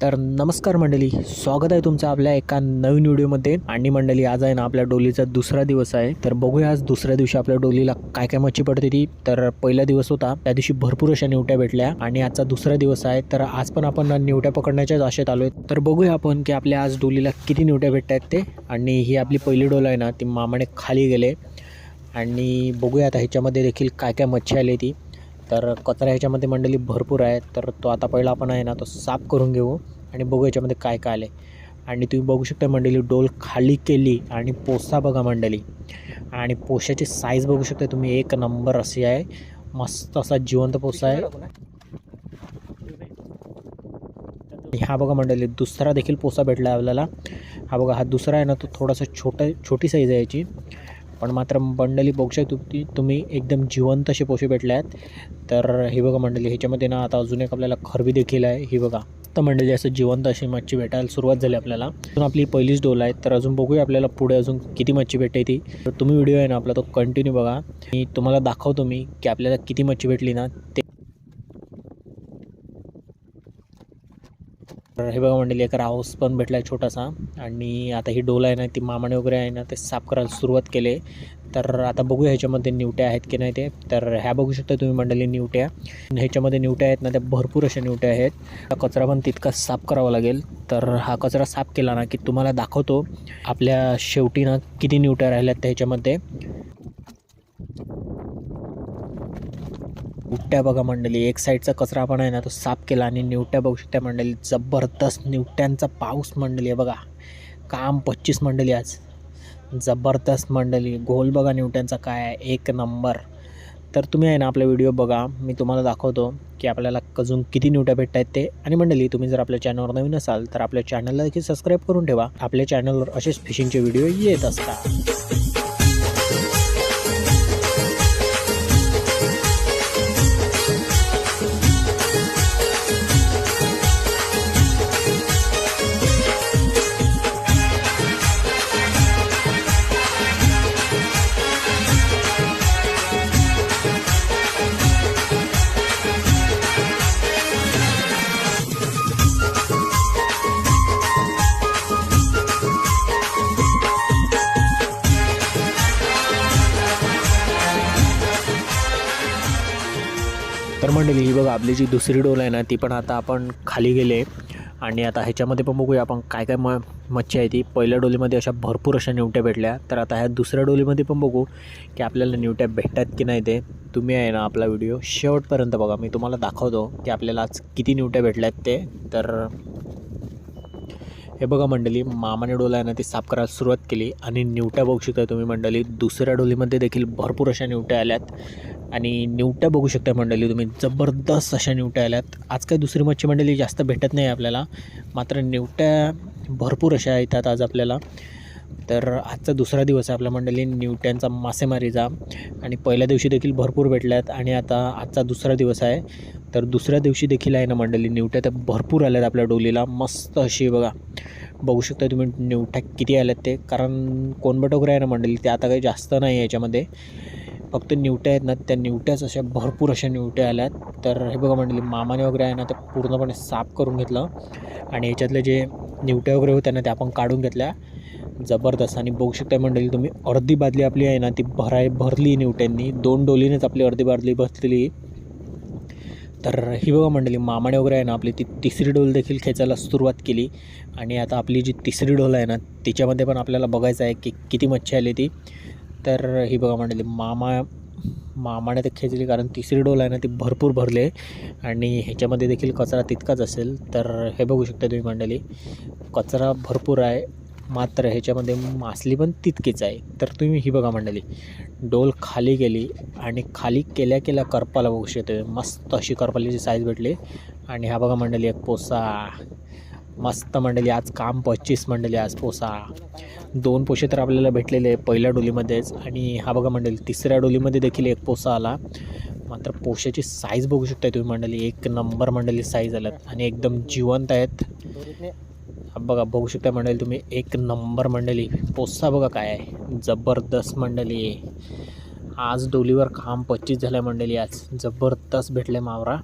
तर नमस्कार मंडळी स्वागत आहे तुमचं आपल्या एका नवीन व्हिडिओमध्ये. आणि मंडळी आज आहे ना आपल्या डोलीचा दुसरा दिवस आहे. तर बघूया आज दुसऱ्या दिवशी आपल्या डोलीला काय काय मच्छी पडते ती. तर पहिला दिवस होता त्या दिवशी भरपूर अशा निवट्या भेटल्या. आणि आजचा दुसरा दिवस आहे तर आज पण आपण निवट्या पकडण्याच्याच आशेत आलोय. तर बघूया आपण की आपल्या आज डोलीला किती निवट्या भेटत आहेत ते. आणि ही आपली पहिली डोल आहे ना ती मामाने खाली गेले. आणि बघूया आता ह्याच्यामध्ये देखील काय काय मच्छी आली ती. तर कचरा ह्याच्यामध्ये मंडळी भरपूर आहे तर तो आता पहिला आपण आहे ना तो साफ करून घेऊ आणि बघू याच्यामध्ये काय काय आले आणि तुम्ही बघू शकता मंडळी डोल खाली केली आणि पोसा बघा मंडळी. आणि पोशाची साईज बघू शकता तुम्ही एक नंबर अशी आहे. मस्त असा जिवंत पोसा आहे. आणि हा बघा मंडळी दुसरा देखील पोसा भेटला आहे आपल्याला. हा बघा हा दुसरा आहे ना तो थोडासा छोटा छोटी साईज आहे याची. पण मात्र मंडळी बघू शकता तुम्ही तुम्ही एकदम जिवंत असे पोशे भेटले आहेत तर हे बघा मंडळी ह्याच्यामध्ये ना आता अजून एक आपल्याला खरबी देखील आहे ही बघा. तर मंडळी असं जिवंत अशी मच्छी भेटायला सुरुवात झाली आपल्याला. अजून आपली पहिलीच डोल आहे तर अजून बघूया आपल्याला पुढे अजून किती मच्छी भेटते ती. तर तुम्ही व्हिडिओ आहे ना आपला तो कंटिन्यू बघा. मी तुम्हाला दाखवतो मी की आपल्याला किती मच्छी भेटली ना ते तर हे बघा मंडळी एक राऊस पण भेटला आहे छोटासा. आणि आता ही डोल आहे ना ती मामाने वगैरे आहे ना ते साफ करायला सुरुवात केले. तर आता बघूया ह्याच्यामध्ये निवट्या आहेत की नाही ते. तर ह्या बघू शकता तुम्ही मंडळी निवट्या. आणि ह्याच्यामध्ये निवट्या आहेत ना त्या भरपूर अशा निवट्या आहेत. कचरा पण तितका साफ करावा लागेल. तर हा कचरा साफ केला ना की तुम्हाला दाखवतो आपल्या शेवटी ना किती निवट्या राहिल्यात त्या ह्याच्यामध्ये. निवट्या बघा मंडळी एक साईडचा कचरा पण आहे ना तो साफ केला आणि निवट्या बघू शकत्या मंडळी जबरदस्त निवट्यांचा पाऊस मंडळी आहे बघा. काम पच्चीस मंडळी आज. जबरदस्त मंडळी गोल बघा निवट्यांचा काय आहे एक नंबर. तर तुम्ही आहे ना आपला व्हिडिओ बघा मी तुम्हाला दाखवतो की आपल्याला अजून किती निवट्या भेटत आहेत ते. आणि मंडळी तुम्ही जर आपल्या चॅनलवर नवीन असाल तर आपल्या चॅनलला देखील सबस्क्राईब करून ठेवा. आपल्या चॅनलवर असेच फिशिंगचे व्हिडिओ येत असतात. तर मंडळी ही बघा आपली जी दुसरी डोल आहे ना ती पण आता आपण खाली गेले आणि आता ह्याच्यामध्ये पण बघूया आपण काय काय म मच्छी आहे ती. पहिल्या डोलीमध्ये अशा भरपूर अशा निवट्या भेटल्या. तर आता ह्या दुसऱ्या डोलीमध्ये पण बघू की आपल्याला निवट्या भेटतात की नाही ते. तुम्ही आहे ना आपला व्हिडिओ शेवटपर्यंत बघा. मी तुम्हाला दाखवतो की आपल्याला आज किती निवट्या भेटल्यात ते. तर हे बघा मंडळी मामाने डोला आहे ना ती साफ करायला सुरुवात केली. आणि निवट्या बघू शकता तुम्ही मंडळी दुसऱ्या डोलीमध्ये देखील भरपूर अशा निवट्या आल्यात. आणि निवट्या बघू शकता मंडळी तुम्ही. जबरदस्त अशा निवट्या आल्यात. आज काय दुसरी मच्छी मंडळी जास्त भेटत नाही आपल्याला. मात्र निवट्या भरपूर अशा येतात आज आपल्याला. तर आजचा दुसरा दिवस आहे आपल्या मंडळी निवट्यांचा मासेमारीचा. आणि पहिल्या दिवशी देखील भरपूर भेटल्यात आणि आता आजचा दुसरा दिवस आहे. तर दुसऱ्या दिवशी देखील आहे ना मंडळी निवट्या तर भरपूर आल्यात आपल्या डोलीला. मस्त अशी बघा. बघू शकता तुम्ही निवट्या किती आल्यात ते. कारण कोणबट वगैरे आहे ना मंडळी ते आता काही जास्त नाही आहे याच्यामध्ये. फक्त निवट्या आहेत ना त्या निवट्याच अशा भरपूर अशा निवट्या आल्यात. तर हे बघा म्हणले मामाने वगैरे आहे ना ते पूर्णपणे साफ करून घेतलं. आणि याच्यातले जे निवट्या वगैरे होत्या ना त्या आपण काढून घेतल्या. जबरदस्त. आणि बघू शकता मंडळी तुम्ही अर्धी बादली आपली आहे ना ती भराय भरली निवट्यांनी. दोन डोलीनेच आपली अर्धी बादली भरली तर ही बघा मंडळी मामाने वगैरे आहे ना आपली ती तिसरी डोल देखील खेचायला सुरुवात केली. आणि आता आपली जी तिसरी डोल आहे ना तिच्यामध्ये पण आपल्याला बघायचं आहे की किती मच्छी आली ती. तर ही बघा मंडळी मामा मामाने ते खेचली कारण तिसरी डोल आहे ना ती भरपूर भरले आणि ह्याच्यामध्ये देखील कचरा तितकाच असेल. तर हे बघू शकता तुम्ही मंडळी कचरा भरपूर आहे. मात्र ह्याच्यामध्ये मासली पण तितकीच आहे. तर तुम्ही ही बघा मंडळी डोल खाली गेली आणि खाली केल्या केल्या करपाला बघू शकते मस्त अशी करपालीची साईज भेटली. आणि हा बघा मंडळी एक पोसा. मस्त मंडळी आज काम पच्चीस मंडळी आज पोसा. दोन पोशे तर आपल्याला भेटलेले पहिल्या डोलीमध्येच. आणि हा बघा मंडळी तिसऱ्या डोलीमध्ये देखील एक पोसा आला. मात्र पोशाची साईज बघू शकता तुम्ही मंडळी एक नंबर मंडळी साईज आल्यात. आणि एकदम जिवंत आहेत. बघा बघू शकता मंडळी तुम्ही एक नंबर मंडळी. पोसा बघा काय आहे. जबरदस्त मंडळी. आज डोलीवर काम पच्चीस झाल्या मंडळी आज. जबरदस्त भेटले मावरा.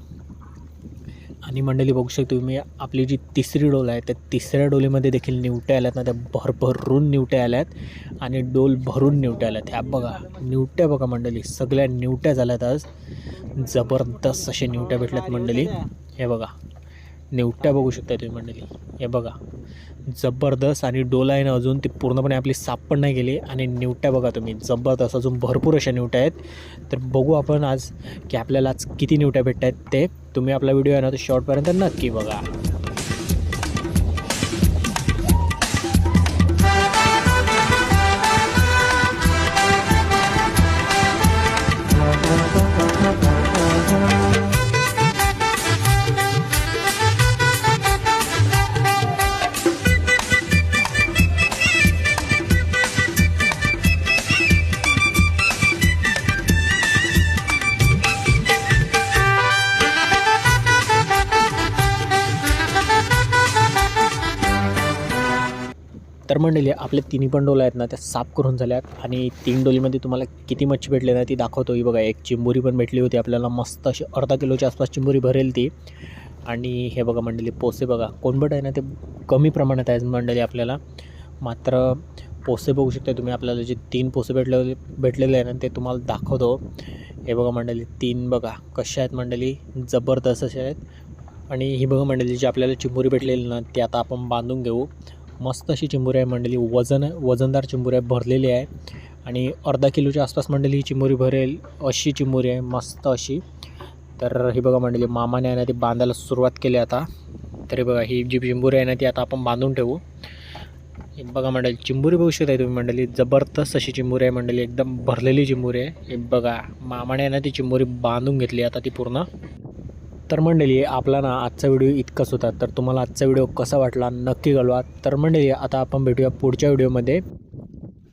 आणि मंडळी बघू शकतो तुम्ही आपली जी तिसरी डोल आहे त्या तिसऱ्या डोलीमध्ये देखील निवट्या आल्यात ना त्या भरभरून निवट्या आल्यात आणि डोल भरून निवट्या आल्यात. ह्या बघा निवट्या बघा मंडळी सगळ्या निवट्या झाल्यात आज. जबरदस्त असे निवट्या भेटल्यात मंडळी. हे बघा. निवट्या बघू शकता तुम्ही मंडळी. हे बघा. जबरदस्त आणि डोला आहे ना अजून ती पूर्णपणे आपली साप पण नाही गेली आणि निवट्या बघा तुम्ही. जबरदस्त अजून भरपूर अशा निवट्या आहेत. तर बघू आपण आज की आपल्याला आज किती निवट्या भेटत आहेत ते. तुम्ही आपला व्हिडिओ आहे ना तो शॉर्टपर्यंत नक्की बघा. तर मंडळी आपल्या तिन्ही पण डोल्या आहेत ना त्या साफ करून झाल्यात. आणि तीन डोलीमध्ये तुम्हाला किती मच्छी भेटली ना ती दाखवतो ही बघा एक चिंबोरी पण भेटली होती. आपल्याला मस्त अशी अर्धा किलोच्या आसपास चिंबोरी भरेल ती. आणि हे बघा मंडळी पोसे बघा. कोणबट आहे ना ते कमी प्रमाणात आहे मंडळी आपल्याला. मात्र पोसे बघू शकता तुम्ही. आपल्याला जे तीन पोसे भेटले भेटलेले आहे ना ते तुम्हाला दाखवतो. हे बघा मंडळी तीन बघा. कशा आहेत मंडळी? जबरदस्त असे आहेत. आणि ही बघा मंडळी जी आपल्याला चिंबोरी भेटलेली ना ती आता आपण बांधून घेऊ. मस्त अशी चिंबोरी आहे मंडळी. वजन वजनदार चिंबोरी आहे भरलेली आहे. आणि अर्धा किलोच्या आसपास मंडळी ही चिंबोरी भरेल अशी चिंबोरी आहे मस्त अशी. तर ही बघा मंडळी मामाने आहे ना ती बांधायला सुरुवात केली आता. तरी बघा ही जी चिंबोरी आहे ना ती आता आपण बांधून ठेवू. बघा मंडळी चिंबुरी बघू शकता तुम्ही मंडळी. जबरदस्त अशी चिंबुरी आहे मंडळी. एकदम भरलेली चिंबुरी आहे. बघा मामाने आहे ना ती चिंबुरी बांधून घेतली आता ती पूर्ण. तर मंडळी आपला ना आजचा व्हिडिओ इतकाच होता. तर तुम्हाला आजचा व्हिडिओ कसा वाटला नक्की कळवा. तर मंडळी आता आपण भेटूया पुढच्या व्हिडिओमध्ये.